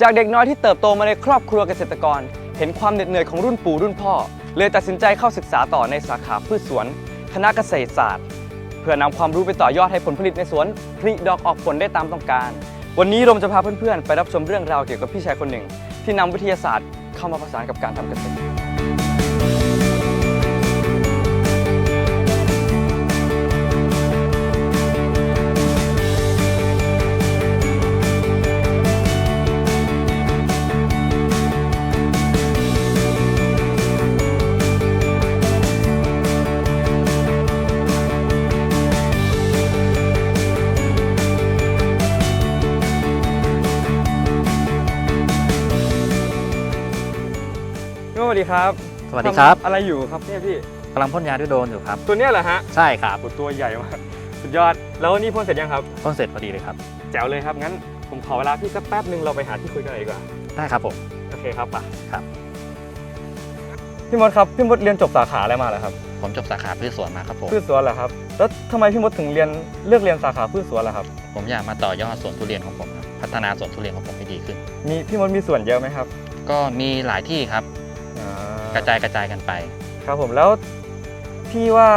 จากเด็กน้อยที่เติบโตมาในครอบครัวเกษตรกร เห็นความเหน็ดเหนื่อยของรุ่นปู่รุ่นพ่อ เลยตัดสินใจเข้าศึกษาต่อในสาขาพืชสวน คณะเกษตรศาสตร์ เพื่อนำความรู้ไปต่อยอดให้ผลผลิตในสวนผลิดอกออกผลได้ตามต้องการ วันนี้รมจะพาเพื่อนๆ ไปรับชมเรื่องราวเกี่ยวกับพี่ชายคนหนึ่ง ที่นำวิทยาศาสตร์เข้ามาผสานกับการทำเกษตร ดีครับสวัสดีครับ ทำอะไรอยู่ครับเนี่ยพี่กำลังพ่นยาด้วยโดรนอยู่ครับ ตัวเนี้ยเหรอฮะใช่ครับโอ้ตัวใหญ่มากสุดยอด แล้วนี่พ่นเสร็จยังครับ พ่นเสร็จพอดีเลยครับ แจ๋วเลยครับ งั้นผมขอเวลาพี่สักแป๊บหนึ่งเราไปหาที่คุยกันหน่อยดีกว่า ได้ครับผม โอเคครับป่ะครับ พี่มดครับ พี่มดเรียนจบสาขาอะไรมาเหรอครับ ผมจบสาขาพืชสวนมาครับผม พืชสวนเหรอครับ แล้วทำไมพี่มดถึงเรียนเลือกเรียนสาขาพืชสวนล่ะครับ ผมอยากมาต่อยอดสวนทุเรียนของผมครับพัฒนาสวนทุเรียนของผมให้ดีขึ้น มีพี่มดมีส่วนเยอะไหมครับ ก็มีหลายที่ครับ อ่ากระจายกระจายกันไป ครับผมแล้วพี่ว่า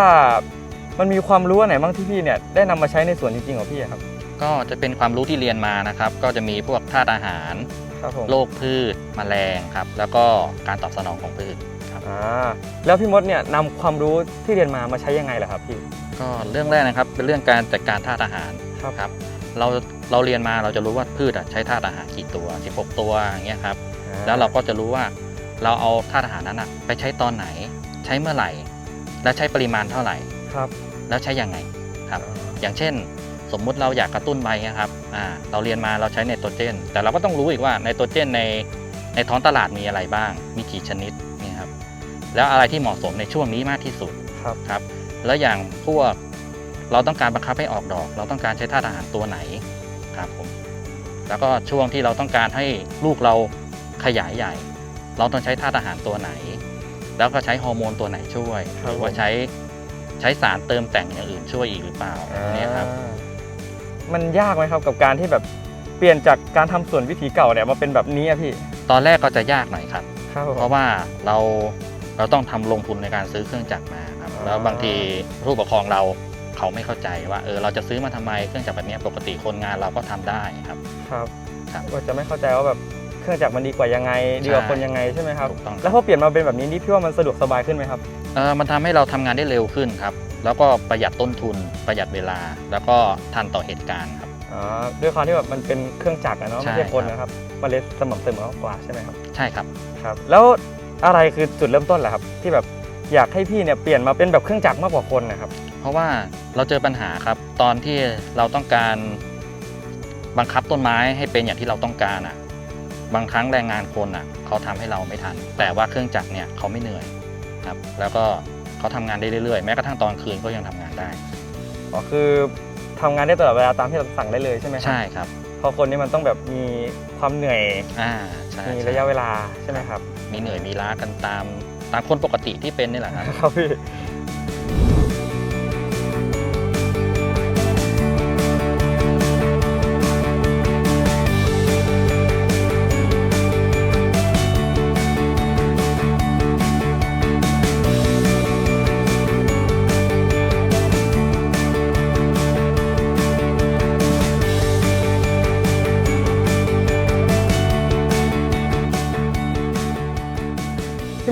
มันมีความรู้อันไหนบ้างที่พี่เนี่ยได้นำมาใช้ในสวนจริงๆของพี่อะครับ ก็จะเป็นความรู้ที่เรียนมานะครับ ก็จะมีพวกธาตุอาหารครับผมโรคพืชแมลงครับ แล้วก็การตอบสนองของพืชครับ อ่าแล้วพี่มดเนี่ยนำความรู้ที่เรียนมามาใช้ยังไงล่ะครับพี่ ก็เรื่องแรกนะครับเป็นเรื่องการจัดการธาตุอาหารครับครับเราเราเรียนมาเราจะรู้ว่าพืชอะใช้ธาตุอาหารกี่ตัว 16 ตัวอย่างเงี้ยครับแล้วเราก็จะรู้ว่า เราเอาธาตุอาหารนั้นอะไปใช้ตอนไหน ใช้เมื่อไหร่ และใช้ปริมาณเท่าไหร่ ครับ แล้วใช้ยังไงครับ อย่างเช่น สมมุติเราอยากกระตุ้นใบนะครับอ่าเราเรียนมาเราใช้ไนโตรเจน แต่เราก็ต้องรู้อีกว่าไนโตรเจนในในท้องตลาดมีอะไรบ้าง มีกี่ชนิดเนี่ยครับ แล้วอะไรที่เหมาะสมในช่วงนี้มากที่สุดครับครับ แล้วอย่างพวกเราต้องการบังคับให้ออกดอก เราต้องการใช้ธาตุอาหารตัวไหนครับผมแล้วก็ช่วงที่เราต้องการให้ลูกเราขยายใหญ่ เราต้องใช้ธาตุอาหารตัวไหน แล้วก็ใช้ฮอร์โมนตัวไหนช่วยครับหรือว่าผมใช้ใช้สารเติมแต่งอย่างอื่นช่วยอีกหรือเปล่าเนี่ยครับอ่ามันยากไหมครับกับการที่แบบเปลี่ยนจากการทำสวนวิถีเก่าเนี่ยมาเป็นแบบนี้อะพี่ ตอนแรกก็จะยากหน่อยครับครับผมเพราะว่าเราเราต้องทำลงทุนในการซื้อเครื่องจักรมาครับอ่าแล้วบางทีผู้ปกครองเราเขาไม่เข้าใจว่าเออเราจะซื้อมาทำไมเครื่องจักรแบบเนี้ยปกติคนงานเราก็ทำได้ครับครับ ครับ ก็จะไม่เข้าใจว่าแบบ เครื่องจักรมันดีกว่ายังไง ดีกว่าใช่คนยังไงใช่ไหมครับถูกต้องคแล้รัวบพอเปลี่ยนมาเป็นแบบนี้นี่พี่ว่ามันสะดวกสบายขึ้นไหมครับ เออมันทำให้เราทำงานได้เร็วขึ้นครับ แล้วก็ประหยัดต้นทุน ประหยัดเวลา แล้วก็ทันต่อเหตุการณ์ครับ อ๋อด้วยความที่แบบมันเป็นเครื่องจักรอะเนาะใช่ ไม่ใช่คนครับนะครับมันเลยสม่ำเสมอกว่าใช่ไหมครับใช่ครับ ครับ แล้วอะไรคือจุดเริ่มต้นแหละครับ ที่แบบอยากให้พี่เนี่ยเปลี่ยนมาเป็นแบบเครื่องจักรมากกว่าคนนะครับ เพราะว่าเราเจอปัญหาครับ ตอนที่เราต้องการบังคับต้นไม้ให้เป็นอย่างที่เราต้องการอะ บางครั้งแรงงานคนอะเขาทำให้เราไม่ทัน แต่ว่าเครื่องจักรเนี่ยเขาไม่เหนื่อยครับแล้วก็เขาทำงานได้เรื่อยๆ แม้กระทั่งตอนคืนก็ยังทำงานได้อ๋อคือทำงานได้ตลอดเวลาตามที่เราสั่งได้เลยใช่ไหมครัใช่ครับเพอคนนี่มันต้องแบบมีความเหนื่อยอ่าใช่มีใช่ระยะเวลาใช่ไหมครับ มีเหนื่อยมีล้ากันตามตามคนปกติที่เป็นนี่แหละครับครับพี่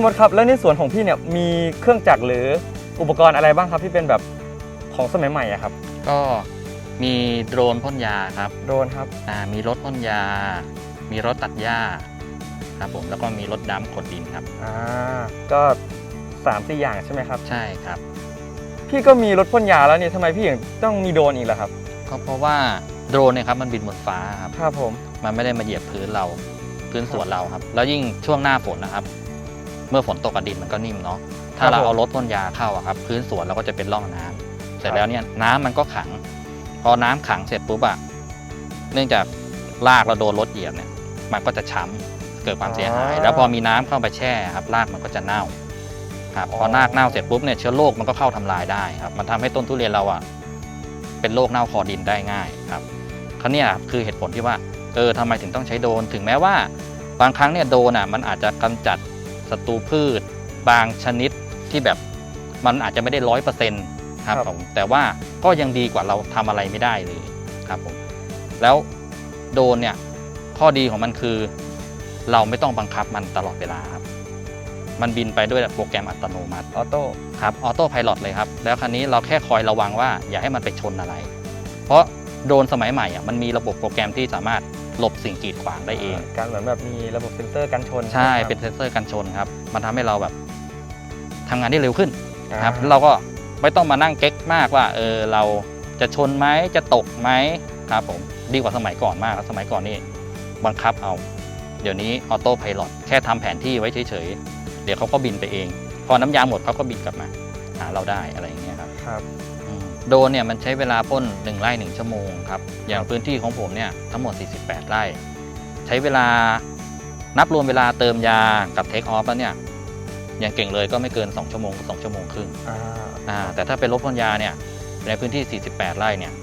มดครับแล้วในสวนของพี่เนี่ยมีเครื่องจักรหรืออุปกรณ์อะไรบ้างครับที่เป็นแบบของสมัยใหม่อะครับก็มีโดรนพ่นยาครับโดรนครับอ่ามีรถพ่นยา มีรถตัดหญ้าครับผมแล้วก็มีรถดำขดดินครับ อ่าก็สามสี่อย่างใช่ไหมครับ ใช่ครับ พี่ก็มีรถพ่นยาแล้วเนี่ยทำไมพี่ยังต้องมีโดรนอีกล่ะครับก็เพราะว่าโดรนเนี่ยครับมันบินบนฟ้าครับครับผม มันไม่ได้มาเหยียบพื้นเราพื้นสวนเราครับ แล้วยิ่งช่วงหน้าฝนนะครับ เมื่อฝนตกกับดินมันก็นิ่มเนาะถ้าเราเอารถพ่นยาเข้าอะครับพื้นสวนเราก็จะเป็นร่องน้ำเสร็จแล้วเนี่ยน้ำมันก็ขัง พอน้ำขังเสร็จปุ๊บอะเนื่องจากรากเราโดนรถเหยียบเนี่ย มันก็จะช้ำเกิดความเสียหาย แล้วพอมีน้ำเข้าไปแช่ครับรากมันก็จะเน่าครับพอรากเน่าเสร็จปุ๊บเนี่ยเชื้อโรคมันก็เข้าทำลายได้ครับมันทำให้ต้นทุเรียนเราอะเป็นโรคเน่าคอดินได้ง่ายครับเขาวเนี่ยคือเหตุผลที่ว่าเออทำไมถึงต้องใช้โดรนถึงแม้ว่าบางครั้งเนี่ยโดรนอะมันอาจจะกำจัด ศัตรูพืช บางชนิดที่แบบมันอาจจะไม่ได้ร้อยเปอร์เซ็นต์ครับครับผมแต่ว่าก็ยังดีกว่าเราทำอะไรไม่ได้เลยครับผมแล้วโดรนเนี่ยข้อดีของมันคือ เราไม่ต้องบังคับมันตลอดเวลาครับมันบินไปด้วยโปรแกรมอัตโนมัติออโต้ครับออโต้พายโเลยครับ แล้วคราวนี้เราแค่คอยระวังว่าอย่าให้มันไปชนอะไร เพราะโดรนสมัยใหม่อะมันมีระบบโปรแกรมที่สามารถ หลบสิ่งกีดขวางได้เอง การเหมือนแบบมีระบบเซ็นเซอร์กันชนใช่ไหมครับเป็นเซ็นเซอร์กันชนครับ มันทำให้เราแบบทำงานได้เร็วขึ้นอ่าครับแล้วเราก็ไม่ต้องมานั่งเก๊กมากว่าเออเราจะชนไหมจะตกไหมครับผมดีกว่าสมัยก่อนมากครับสมัยก่อนนี่บังคับเอา เดี๋ยวนี้ออโต้พายโแค่ทำแผนที่ไว้เฉยๆ เดี๋ยวเขาก็บินไปเอง พอน้ำยางหมดเขาก็บินกลับมาหาเราได้อะไรอย่างเงี้ยครับครับอืม โดรนเนี่ยมันใช้เวลาพ่น1ไร่1ชั่วโมงครับอย่างพื้นที่ของผมเนี่ยทั้งหมด 48 ไร่ ใช้เวลานับรวมเวลาเติมยากับเทคออฟแล้วเนี่ยอย่างเก่งเลยก็ไม่เกิน 2 ชั่วโมง2ชั่วโมงครึ่งอ่าอ่าแต่ถ้าเป็นรถพ่นยาเนี่ยในพื้นที่ 48 ไร่เนี่ย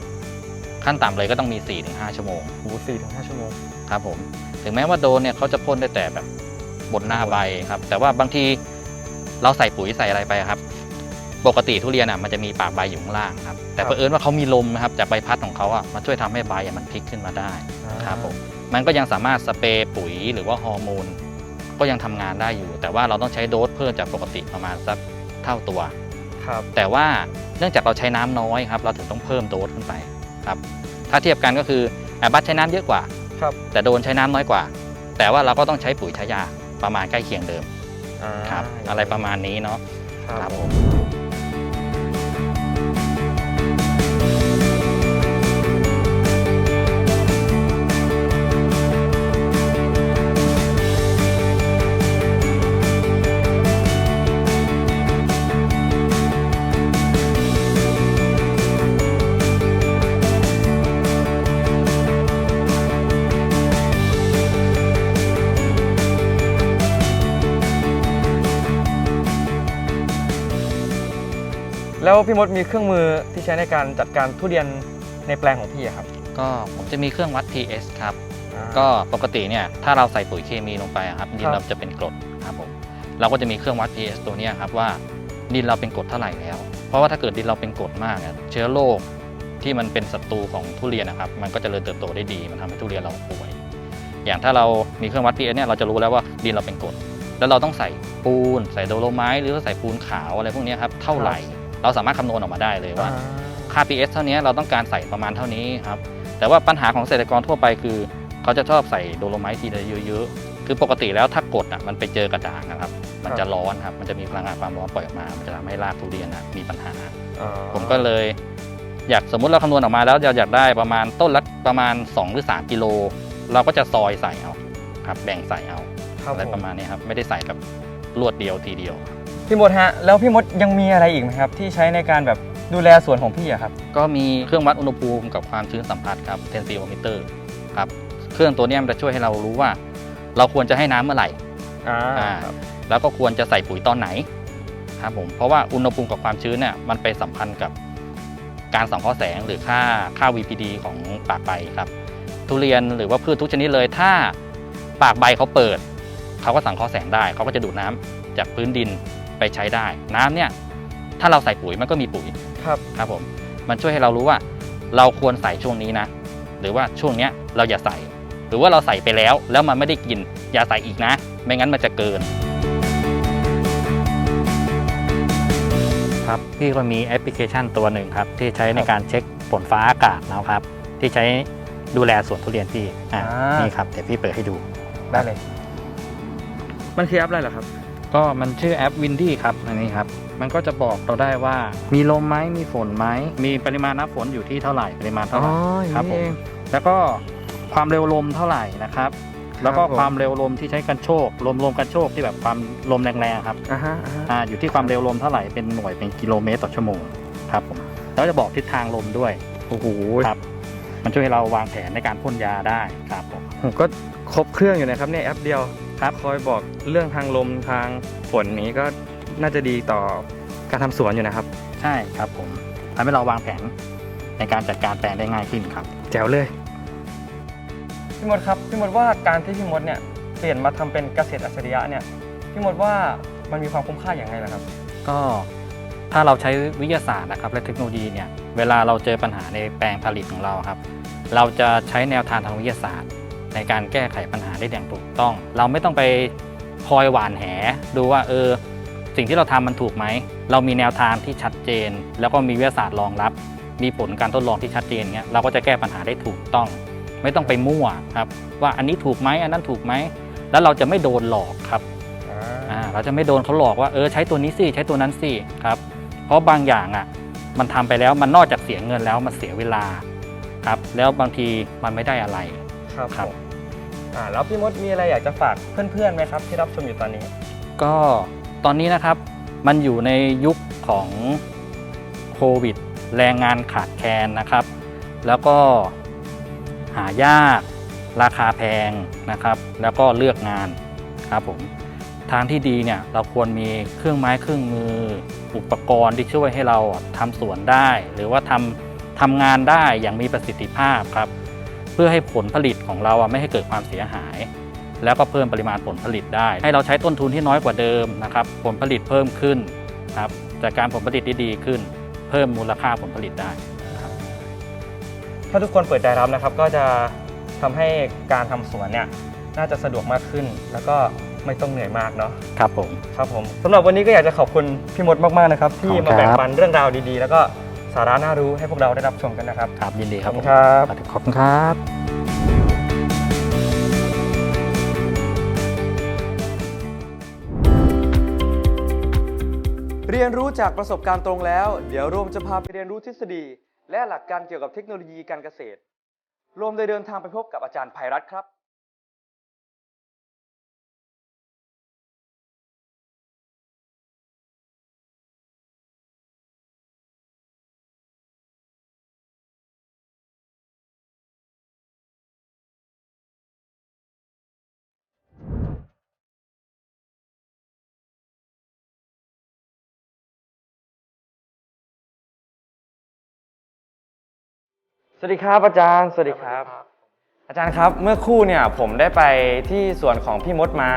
ขั้นต่ำเลยก็ต้องมี 4-5 ชั่วโมงหูสี่ถึงห้าชั่วโมงครับผมถึงแม้ว่าโดรนเนี่ยเขาจะพ่นได้แต่แบบบนหน้าใบครับ แต่ว่าบางทีเราใส่ปุ๋ยใส่อะไรไปครับ ปกติทุเรียนอะมันจะมีปากใบอยู่ข้างล่างครับแต่ครับเผอิญว่าเขามีลมนะครับจากใบพัดของเขาอะมันช่วยทำให้ใบอะมันพลิกขึ้นมาได้ครับผมมันก็ยังสามารถสเปรย์ปุ๋ยหรือว่าฮอร์โมนก็ยังทำงานได้อยู่ แต่ว่าเราต้องใช้โดสเพิ่มจากปกติประมาณสักเท่าตัวครับแต่ว่าเนื่องจากเราใช้น้ำน้อยครับเราถึงต้องเพิ่มโดสขึ้นไปครับถ้าเทียบกันก็คือแอร์บัสใช้น้ำเยอะกว่าครับแต่โดนใช้น้ำน้อยกว่า แต่ว่าเราก็ต้องใช้ปุ๋ยใช้ยาประมาณใกล้เคียงเดิมอ่าครับอะไรประมาณนี้เนาะครับผม แล้วพี่มดมีเครื่องมือที่ใช้ในการจัดการทุเรียนในแปลงของพี่อะครับก็ผมจะมีเครื่องวัด pH ครับอ่าก็ปกติเนี่ยถ้าเราใส่ปุ๋ยเคมีลงไปอะครับดิครันบเราจะเป็นกรดครับผมเราก็จะมีเครื่องวัด pH ตัวเนี้ยครับว่าดินเราเป็นกรดเท่าไหร่แล้ว เพราะว่าถ้าเกิดดินเราเป็นกรดมากเนี่ยเชื้อโรคที่มันเป็นศัตรูของทุเรียนนะครับ มันก็จะเจริญเติบโตได้ดี มันทำให้ทุเรียนเราป่วย อย่างถ้าเรามีเครื่องวัด pH เนี่ยเราจะรู้แล้วว่าดินเราเป็นกรดแล้วเราต้องใส่ปูน ใส่โดโลไมต์หรือว่าใส่ปูนขาวอะไรพวกเนี้ยครับเท่าไหร่ เราสามารถคำนวณออกมาได้เลยว่าอ่าค่า pH เท่านี้เราต้องการใส่ประมาณเท่านี้ครับแต่ว่าปัญหาของเกษตรกรทั่วไปคือ เขาจะชอบใส่โดโลไมต์ทีละเยอะๆคือปกติแล้วถ้ากดอะมันไปเจอกระด่างนะครับ มันจะร้อนครับมันจะมีพลังงานความร้อนปล่อยออกมา มันจะทำให้รากทุเรียนอะมีปัญหาอ่าผมก็เลยอยากสมมุติเราคำนวณออกมาแล้วเราอยากได้ประมาณต้นละประมาณ 2 หรือ 3 กิโล เราก็จะซอยใส่เอาครับแบ่งใส่เอาครับอะไรผมประมาณนี้ครับไม่ได้ใส่แบบรวดเดียวทีเดียว พี่มดฮะแล้วพี่มดยังมีอะไรอีกไหมครับ ที่ใช้ในการแบบดูแลสวนของพี่อะครับ ก็มีเครื่องวัดอุณหภูมิกับความชื้นสัมผัสครับเทนซิโอมิเตอร์ครับเครื่องตัวเนี้ยมันจะช่วยให้เรารู้ว่า เราควรจะให้น้ำเมื่อไหร่อ่าอ่าครับแล้วก็ควรจะใส่ปุ๋ยตอนไหนครับผมเพราะว่าอุณหภูมิกับความชื้นเนี่ยมันไปสัมพันธ์กับการสังเคราะห์แสงหรือค่าค่า VPD ของปากใบครับทุเรียนหรือว่าพืชทุกชนิดเลย ถ้าปากใบเขาเปิดเขาก็สังเคราะห์แสงได้เขาก็จะดูดน้ำจากพื้นดิน ไปใช้ได้ น้ำเนี่ยถ้าเราใส่ปุ๋ยมันก็มีปุ๋ยครับครับผมมันช่วยให้เรารู้ว่า เราควรใส่ช่วงนี้นะ หรือว่าช่วงเนี้ยเราอย่าใส่ หรือว่าเราใส่ไปแล้ว แล้วมันไม่ได้กินอย่าใส่อีกนะ ไม่งั้นมันจะเกิน ครับพี่ก็มีแอปพลิเคชันตัวหนึ่งครับ ที่ใช้ในการเช็คฝนฟ้าอากาศนะครับ ที่ใช้ดูแลสวนทุเรียนพี่อ่าอ่านี่ นี่ครับเดี๋ยวพี่เปิดให้ดู ได้เลย มันคือแอปอะไรเหรอครับ ก็มันชื่อแอป Windy ครับอันนี้ครับ มันก็จะบอกเราได้ว่ามีลมไหมมีฝนไหมมีปริมาณน้ำฝนอยู่ที่เท่าไหร่ปริมาณอ๋เท่าอไหร่อย่างครับนี้ผมเองแล้วก็ความเร็วลมเท่าไหร่นะครับแล้วก็ครับผมความเร็วลมที่ใช้กันโชกลมลมกันโชกที่แบบความลมแรงๆครับอ่าฮะอ่าฮะอ่าอยู่ที่ความเร็วลมเท่าไหร่เป็นหน่วยเป็นกิโลเมตรต่อชั่วโมงครับผมแล้วจะบอกทิศทางลมด้วยโอ้โหครับ มันช่วยให้เราวางแผนในการพ่นยาได้ครับผมผมก็ครบเครื่องอยู่นะครับเนี่ยแอปเดียว ครับคอยบอกเรื่องทางลมทางฝนนี้ก็น่าจะดีต่อการทำสวนอยู่นะครับ ใช่ครับผมทำให้เราวางแผนในการจัดการแปลงได้ง่ายขึ้นครับ แจ๋วเลย พี่มดครับพี่มดว่าการที่พี่มดเนี่ยเปลี่ยนมาทำเป็นเกษตรอัจฉริยะเนี่ยพี่มดว่ามันมีความคุ้มค่าอย่างไรล่ะครับ ก็ถ้าเราใช้วิทยาศาสตร์นะครับและเทคโนโลยีเนี่ยเวลาเราเจอปัญหาในแปลงผลิตของเราครับ เราจะใช้แนวทางทางวิทยาศาสตร์ ในการแก้ไขปัญหาได้อย่างถูกต้อง เราไม่ต้องไปคอยหวานแห ดูว่าเออ สิ่งที่เราทำมันถูกไหม เรามีแนวทางที่ชัดเจน แล้วก็มีวิทยาศาสตร์รองรับ มีผลการทดลองที่ชัดเจนเงี้ยเราก็จะแก้ปัญหาได้ถูกต้อง ไม่ต้องไปมั่วครับ ว่าอันนี้ถูกไหมอันนั้นถูกไหมแล้วเราจะไม่โดนหลอกครับอ่าเราจะไม่โดนเขาหลอกว่าเออใช้ตัวนี้สิใช้ตัวนั้นสิครับเพราะบางอย่างอะมันทำไปแล้วมันนอกจากเสียเงินแล้วมันเสียเวลาครับแล้วบางทีมันไม่ได้อะไรครับครับผม อ่าแล้วพี่มดมีอะไรอยากจะฝากเพื่อนๆไหมครับ ที่รับชมอยู่ตอนนี้ ก็ตอนนี้นะครับมันอยู่ในยุคของโควิด แรงงานขาดแคลนนะครับ แล้วก็หายากราคาแพงนะครับ แล้วก็เลือกงานครับผมทางที่ดีเนี่ยเราควรมีเครื่องไม้เครื่องมือ อุปกรณ์ที่ช่วยให้เราทำสวนได้ หรือว่าทำทำงานได้อย่างมีประสิทธิภาพครับ พื่อให้ผลผลิตของเราอะไม่ให้เกิดความเสียหาย แล้วก็เพิ่มปริมาณผลผลิตได้ ให้เราใช้ต้นทุนที่น้อยกว่าเดิมนะครับผลผลิตเพิ่มขึ้นครับจากการผลผลิตที่ดีขึ้น เพิ่มมูลค่าผลผลิตได้ ถ้าทุกคนเปิดใจรับนะครับก็จะทำให้การทำสวนเนี่ยน่าจะสะดวกมากขึ้น แล้วก็ไม่ต้องเหนื่อยมากเนาะครับผมครับผมสำหรับวันนี้ก็อยากจะขอบคุณพี่มดมากๆนะครับที่ขอบคุณมาครับแบ่งปันเรื่องราวดีๆ แล้วก็ สาระน่ารู้ให้พวกเราได้รับชมกันนะครับ ครับยินดีครับขอบคุณผมครับขอบคุณครับเรียนรู้จากประสบการณ์ตรงแล้ว เดี๋ยวโรมจะพาไปเรียนรู้ทฤษฎี และหลักการเกี่ยวกับเทคโนโลยีการเกษตรโรมได้เดินทางไปพบกับอาจารย์ภัยรัตน์ครับ สวัสดีครับอาจารย์ สวัสดีครับ อาจารย์ครับเมื่อครู่เนี่ยผมได้ไปที่สวนของพี่มดมา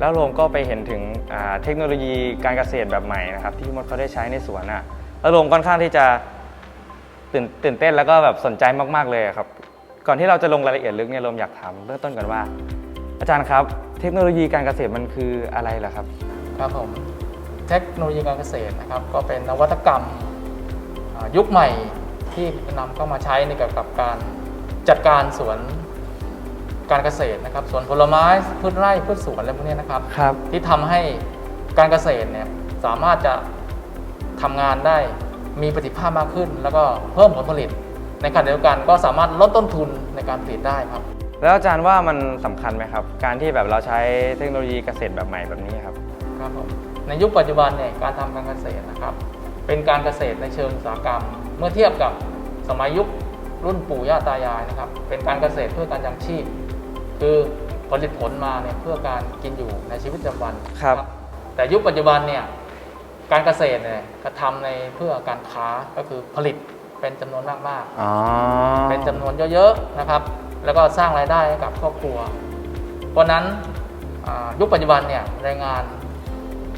แล้วโรมก็ไปเห็นถึงอ่าเทคโนโลยีการเกษตรแบบใหม่นะครับที่พี่มดเขาได้ใช้ในสวนอะแล้วโรมค่อนข้างที่จะตื่นตื่นเต้นแล้วก็แบบสนใจมากๆเลยครับ ก่อนที่เราจะลงรายละเอียดลึกเนี่ยโรมอยากถามเริ่มต้นกันว่า อาจารย์ครับ เทคโนโลยีการเกษตรมันคืออะไรล่ะครับ ครับผมเทคโนโลยีการเกษตรนะครับก็เป็นนวัตกรรมอ่ายุคใหม่ ที่นำเข้ามาใช้ในเกี่ยวกับการจัดการสวนการเกษตรนะครับสวนผลไม้พืชไร่พืชสวนอะไรพวกนี้นะครับ ครับ ที่ทำให้การเกษตรเนี่ยสามารถจะทำงานได้มีประสิทธิภาพมากขึ้น แล้วก็เพิ่มผลผลิต ในขณะเดียวกันก็สามารถลดต้นทุนในการผลิตได้ครับ แล้วอาจารย์ว่ามันสำคัญไหมครับ การที่แบบเราใช้เทคโนโลยีเกษตรแบบใหม่แบบนี้ครับ ครับผมในยุคปัจจุบันเนี่ยการทำการเกษตรนะครับ เป็นการเกษตรในเชิงอุตสาหกรรม เมื่อเทียบกับสมัยยุครุ่นปู่ย่าตายายนะครับ เป็นการเกษตรเพื่อการยังชีพ คือผลิตผลมาเนี่ยเพื่อการกินอยู่ในชีวิตประจำวันครับ แต่ยุคปัจจุบันเนี่ยการเกษตรเนี่ยกระทำในเพื่อการค้าก็คือผลิตเป็นจำนวนมากๆอ๋อเป็นจำนวนเยอะๆนะครับ แล้วก็สร้างรายได้ให้กับครอบครัว เพราะฉะนั้นอ่ายุคปัจจุบันเนี่ยแรงงาน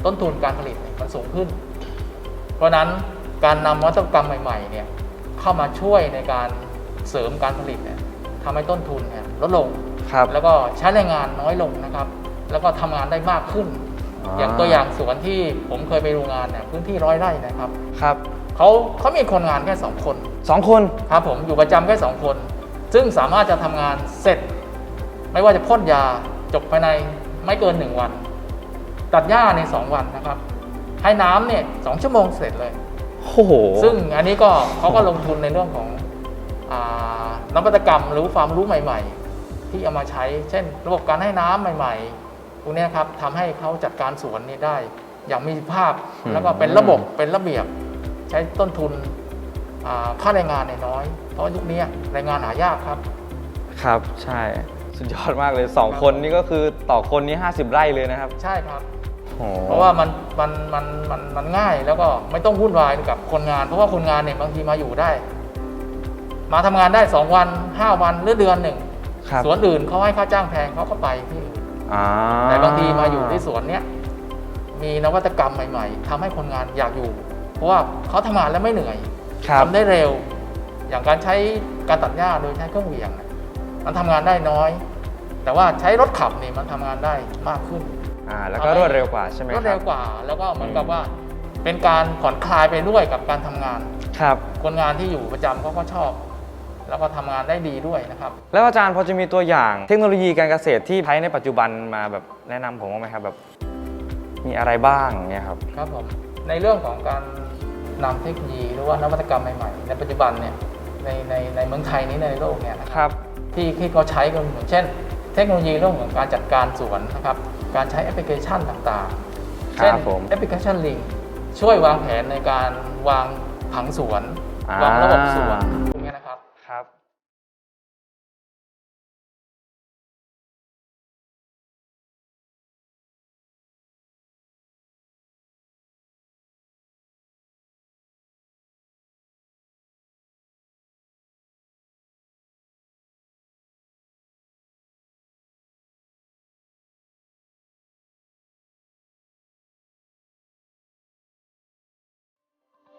ต้นทุนการผลิตเนี่ยมันสูงขึ้น เพราะฉะนั้น การนำวัตถุกรรมใหม่ๆเนี่ยเข้ามาช่วยในการเสริมการผลิตเนี่ยทำให้ต้นทุนเนี่ยลดลง ครับ แล้วก็ใช้แรงงานน้อยลงนะครับ แล้วก็ทำงานได้มากขึ้นอย่างตัวอย่างสวนที่ผมเคยไปดูงานเนี่ยพื้นที่ร้อยไร่นะครับครับเขาเขามีคนงานแค่สองคนสองคนครับผมอยู่ประจำแค่สองคน ซึ่งสามารถจะทำงานเสร็จ ไม่ว่าจะพ่นยาจบภายในไม่เกินหนึ่งวัน ตัดหญ้าในสองวันนะครับ ให้น้ำเนี่ยสองชั่วโมงเสร็จเลย โอ้โหซึ่งอันนี้ก็เขาก็ลงทุนในเรื่องของอานวัตกรรมหรือความรู้ใหม่ ๆ ที่เอามาใช้ เช่น ระบบการให้น้ำใหม่ ๆพวกเนี้ยครับทำให้เขาจัดการสวนนี้ได้ อย่างมีประสิทธิภาพแล้วก็เป็นระบบเป็นระเบียบ ใช้ต้นทุนอ่าค่าแรงงานเนี่ยน้อย เพราะยุคนี้แรงงานหายากครับ ครับใช่ สุดยอดมากเลยสองคนนี่ก็คือต่อคนนี่50 ไร่เลยนะครับ ใช่ครับโอ้โห เพราะว่ามันมันมันมันมันง่ายแล้วก็ไม่ต้องวุ่นวายกับคนงาน เพราะว่าคนงานเนี่ยบางทีมาอยู่ได้ มาทำงานได้2วัน5วันหรือเดือนหนึ่งครับสวนอื่นเขาให้ค่าจ้างแพงเขาก็ไปที่อื่นอ่าแต่บางทีมาอยู่ที่สวนเนี้ยมีนวัตกรรมใหม่ ๆทำให้คนงานอยากอยู่ เพราะว่าเขาทำงานแล้วไม่เหนื่อยครับทำได้เร็ว อย่างการใช้การตัดหญ้าโดยใช้เครื่องเหวี่ยงเนี่ยมันทำงานได้น้อย แต่ว่าใช้รถขับนี่มันทำงานได้มากขึ้น อ่าแล้วก็รวดเร็วกว่าใช่ไหมครรัวบดเร็วกว่า แล้วก็เหมือนกับว่า เป็นการผ่อนคลายไปด้วยกับการทำงาน ครับ คนงานที่อยู่ประจำเขาก็ชอบ แล้วก็ทำงานได้ดีด้วยนะครับ แล้วอาจารย์พอจะมีตัวอย่างเทคโนโลยีการเกษตรที่ใช้ในปัจจุบันมาแบบแนะนำผมบ้างไหมครับแบบมีอะไรบ้างเนี่ยครับ ครับผมในเรื่องของการนำเทคโนโลยีหรือว่านวัตกรรมใหม่ๆ ในปัจจุบันเนี่ยในในในเมืองไทยนี้ในโลกเนี่ยนะครับ ครับ ที่ที่เขาใช้กันอย่างเช่น เทคโนโลยีเรื่องของการจัดการสวนนะครับ การใช้แอปพลิเคชันต่างๆ ครับเช่นผม แอปพลิเคชันลิงช่วยวางแผนในการวางผังสวนอ่าวางระบบสวนพว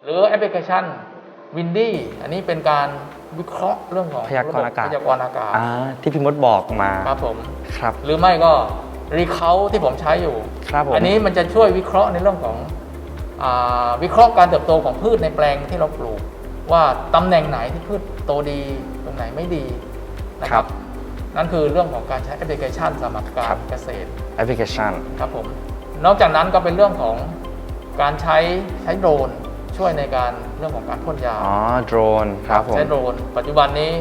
หรือแอปพลิเคชันวินดี้อันนี้เป็นการวิเคราะห์เรื่องของพยากรณ์อากาศะบบพยากรณ์อากาศอ่าที่พี่มดบอกมาครับผมครับหรือไม่ก็รีเคาที่ผมใช้อยู่ครับผมอันนี้มันจะช่วยวิเคราะห์ในเรื่องของอาวิเคราะห์การเติบโตของพืชในแปลงที่เราปลูก ว่าตำแหน่งไหนที่พืชโตดีตรงไหนไม่ดีนะคครัรับบนั่นคือเรื่องของการใช้แอปพลิเคชันสำหรับกาครัรบเกษตรแอปพลิเคชันครับผมนอกจากนั้นก็เป็นเรื่องของการใช้ใช้โดรน ช่วยในการเรื่องของการพ่นยาอ๋อโดรนครับผมใช้โดรน ปัจจุบันนี้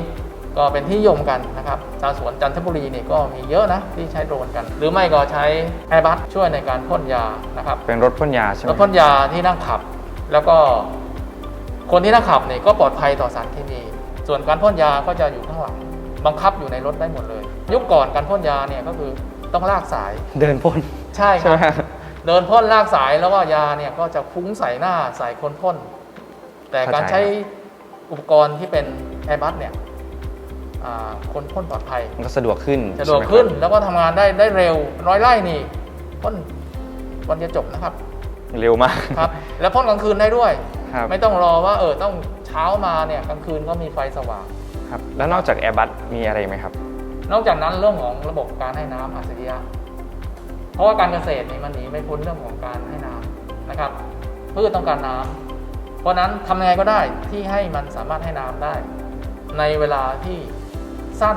ก็เป็นที่นิยมกันนะครับชาวสวนจันทบุรีนี่ก็มีเยอะนะที่ใช้โดรนกัน หรือไม่ก็ใช้แอร์บัสช่วยในการพ่นยานะครับเป็นรถพ่นยาใช่ไหมรถพ่นยาที่นั่งขับ แล้วก็คนที่นั่งขับเนี่ยก็ปลอดภัยต่อสารเคมีส่วนการพ่นยาก็จะอยู่ข้างหลังบังคับอยู่ในรถได้หมดเลย ยุคก่อนการพ่นยาเนี่ยก็คือต้องลากสายเดินพ่นใช่คใช่รัไหมบ เดินพ่นลากสายแล้วก็ยาเนี่ยก็จะฟุ้งใส่หน้าใส่คนพ่น แต่การใช้อุปกรณ์ที่เป็นแอร์บัสเนี่ยอ่าคนพ่นปลอดภัยมันก็สะดวกขึ้นสะดวกใช่ไหมครับขึ้นแล้วก็ทำงานได้ได้เร็วร้อยไร่นี่พ่นวันจะจบนะครับ เร็วมากครับ แล้วพ่นกลางคืนได้ด้วยครับไม่ต้องรอว่าเออต้องเช้ามาเนี่ยกลางคืนก็มีไฟสว่างครับแล้วนอกจากแอร์บัสมีอะไรไหมครับ นอกจากนั้นเรื่องของระบบการให้น้ำอัจฉริยะ เพราะว่าการเกษตรนี่มันหนีไม่พ้นเรื่องของการให้น้ำนะครับพืชต้องการน้ำเพราะฉะนั้นทำยังไงก็ได้ที่ให้มันสามารถให้น้ำได้ ในเวลาที่สั้น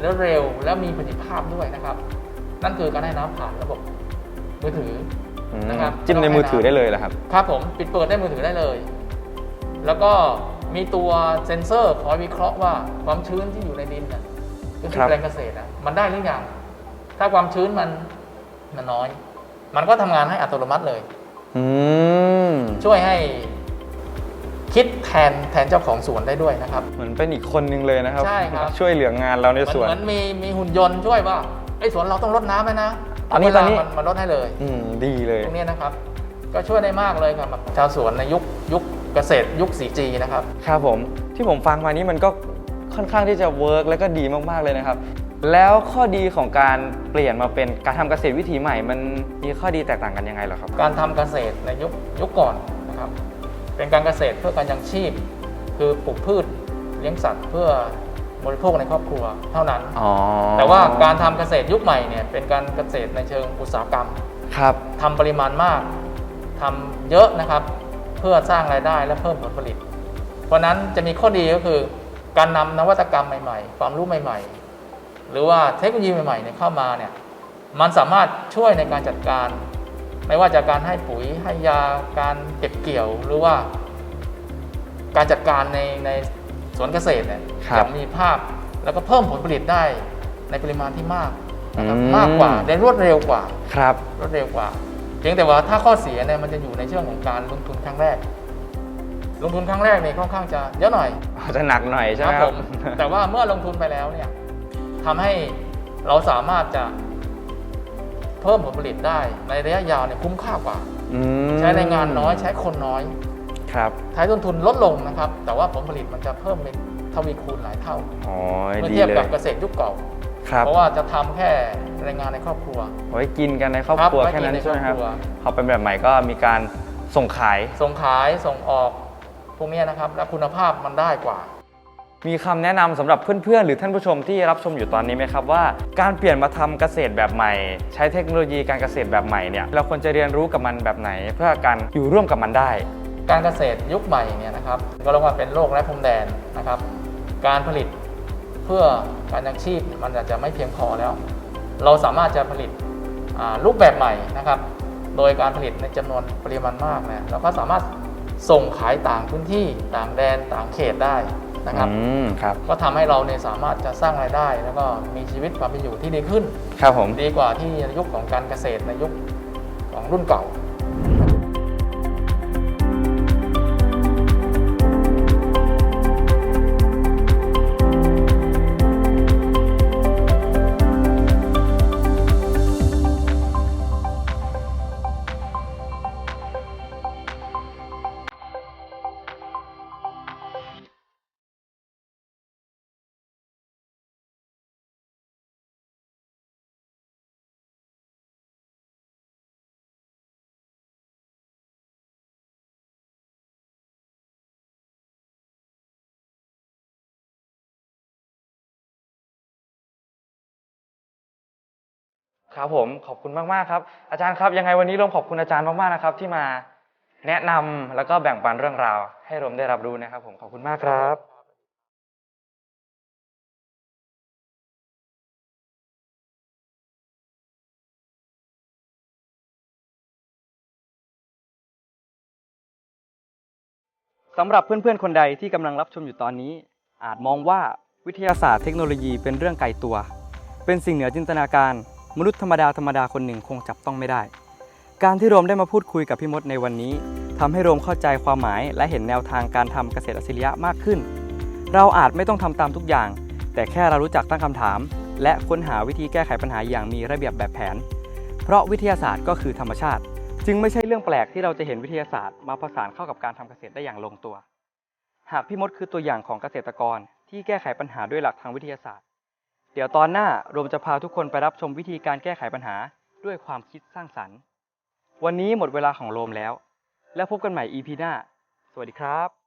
และเร็วและมีประสิทธิภาพด้วยนะครับ นั่นคือการให้น้ำผ่านระบบมือถืออืมนะครับจิ้มในมือถือได้เลยเหรอครับครับผมปิดเปิดได้มือถือได้เลย แล้วก็มีตัวเซ็นเซอร์คอยวิเคราะห์ว่าความชื้นที่อยู่ในดินน่ะก็คืครัอบแปลงเกษตรอะมันได้หรือยังถ้าความชื้นมัน มันน้อย มันก็ทำงานให้อัตโนมัติเลยอืมช่วยให้คิดแทนแทนเจ้าของสวนได้ด้วยนะครับ เหมือนเป็นอีกคนนึงเลยนะครับ ใช่ครับ ช่วยเหลืองานเราในมันสวนเหมือนมีมีหุ่นยนต์ช่วยว่าไอ้ยสวนเราต้องรดน้ำไหมนะตอนนี้เาเวลาตอนนี้มันมันลดให้เลย อืมดีเลยตรงเนี้ยนะครับ ก็ช่วยได้มากเลยครับชาวสวนในยุคยุคเกษตรยุค 4G นะครับ ครับผมที่ผมฟังมานี้มันก็ค่อนข้างที่จะเวิร์กและก็ดีมากๆเลยนะครับ แล้วข้อดีของการเปลี่ยนมาเป็นการทำเกษตรวิถีใหม่ มันมีข้อดีแตกต่างกันยังไงเหรอครับ การทำเกษตรในยุคยุคก่อนนะครับเป็นการเกษตรเพื่อการยังชีพ คือปลูกพืชเลี้ยงสัตว์เพื่อบริโภคในครอบครัวเท่านั้น อ๋อแต่ว่าการทำเกษตรยุคใหม่เนี่ยเป็นการเกษตรในเชิงอุตสาหกรรมครับ ทำปริมาณมากทำเยอะนะครับเพื่อสร้างรายได้และเพิ่มผลผลิต เพราะฉะนั้นจะมีข้อดีก็คือ การนำนวัตกรรมใหม่ ๆ ความรู้ใหม่ๆ หรือว่าเทคโนโลยีใหม่ๆเนี่ยเข้ามาเนี่ยมันสามารถช่วยในการจัดการ ไม่ว่าจากการให้ปุ๋ยให้ยาการเก็บเกี่ยวหรือว่า การจัดการในในสวนเกษตรเนี่ยครับอย่างมีภาพแล้วก็เพิ่มผลผลิตได้ในปริมาณที่มากนะครับอืม มากกว่าได้รวดเร็วกว่า ครับ รวดเร็วกว่า เพียงแต่ว่าถ้าข้อเสียเนี่ยมันจะอยู่ในช่วงของการลงทุนครั้งแรก ลงทุนครั้งแรกเนี่ยค่อนข้างจะเยอะหน่อยอาจจะหนักหน่อยใช่ไหมคผรับมแต่ว่าเมื่อลงทุนไปแล้วเนี่ย ทำให้เราสามารถจะเพิ่มผลผลิตได้ในระยะยาวเนี่ยคุ้มค่ากว่าอืมใช้แรงงานน้อยใช้คนน้อย ครับใช้ต้นทุนลดลงนะครับ แต่ว่าผลผลิตมันจะเพิ่มเป็นทวีคูณหลายเท่าอ๋อเมื่อดีเทียบเลกับยเกษตรยุคเก่าครับเพราะว่าจะทำแค่แรงงานในครอบครัวไว้กินกันในครอบครัวครับแค่นั้นไว้กินในใช่ไหมครับครอบครัวพอเป็นแบบใหม่ก็มีการส่งขาย ส่งขายส่งออกพวกเนี้ยนะครับ และคุณภาพมันได้กว่า มีคำแนะนำสำหรับเพื่อนๆ หรือท่านผู้ชมที่รับชมอยู่ตอนนี้ไหมครับว่า การเปลี่ยนมาทำเกษตรแบบใหม่ ใช้เทคโนโลยีการเกษตรแบบใหม่เนี่ยเราควรจะเรียนรู้กับมันแบบไหน เพื่อการอยู่ร่วมกับมันได้ การเกษตรยุคใหม่เนี่ยนะครับก็เรียกว่าเป็นโลกไร้พรมแดนนะครับ การผลิตเพื่อการยังชีพมันอาจจะไม่เพียงพอแล้ว เราสามารถจะผลิตรูปแบบใหม่นะครับ โดยการผลิตในจำนวนปริมาณมากเนี่ยเราก็สามารถส่งขายต่างพื้นที่ต่างแดนต่างเขตได้ นะครับอืมครับก็ทำให้เราเนี่ยสามารถจะสร้างรายได้ แล้วก็มีชีวิตความเป็นอยู่ที่ดีขึ้น ครับผมดีกว่าที่ในยุคของการเกษตรในยุคของรุ่นเก่า ครับผมขอบคุณมากๆครับ อาจารย์ครับยังไงวันนี้รวมขอบคุณอาจารย์มากๆนะครับ ที่มาแนะนำแล้วก็แบ่งปันเรื่องราว ให้รวมได้รับรู้นะครับ ผมขอบคุณมากครับสำหรับเพื่อนๆคนใดที่กำลังรับชมอยู่ตอนนี้ อาจมองว่าวิทยาศาสตร์เทคโนโลยีเป็นเรื่องไกลตัว เป็นสิ่งเหนือจินตนาการ มนุษย์ธรรมดาธรรมดาคนหนึ่งคงจับต้องไม่ได้ การที่โรมได้มาพูดคุยกับพี่มดในวันนี้ทำให้โรมเข้าใจความหมายและเห็นแนวทางการทำเกษตรอัจฉริยะมากขึ้น เราอาจไม่ต้องทำตามทุกอย่าง แต่แค่เรารู้จักตั้งคำถาม และค้นหาวิธีแก้ไขปัญหาอย่างมีระเบียบแบบแผน เพราะวิทยาศาสตร์ก็คือธรรมชาติ จึงไม่ใช่เรื่องแปลกที่เราจะเห็นวิทยาศาสตร์มาผสานเข้ากับการทำเกษตรได้อย่างลงตัว หากพี่มดคือตัวอย่างของเกษตรกรที่แก้ไขปัญหาด้วยหลักทางวิทยาศาสตร์ เดี๋ยวตอนหน้าโรมจะพาทุกคนไปรับชมวิธีการแก้ไขปัญหาด้วยความคิดสร้างสรรค์ วันนี้หมดเวลาของโรมแล้ว แล้วพบกันใหม่ EP หน้า สวัสดีครับ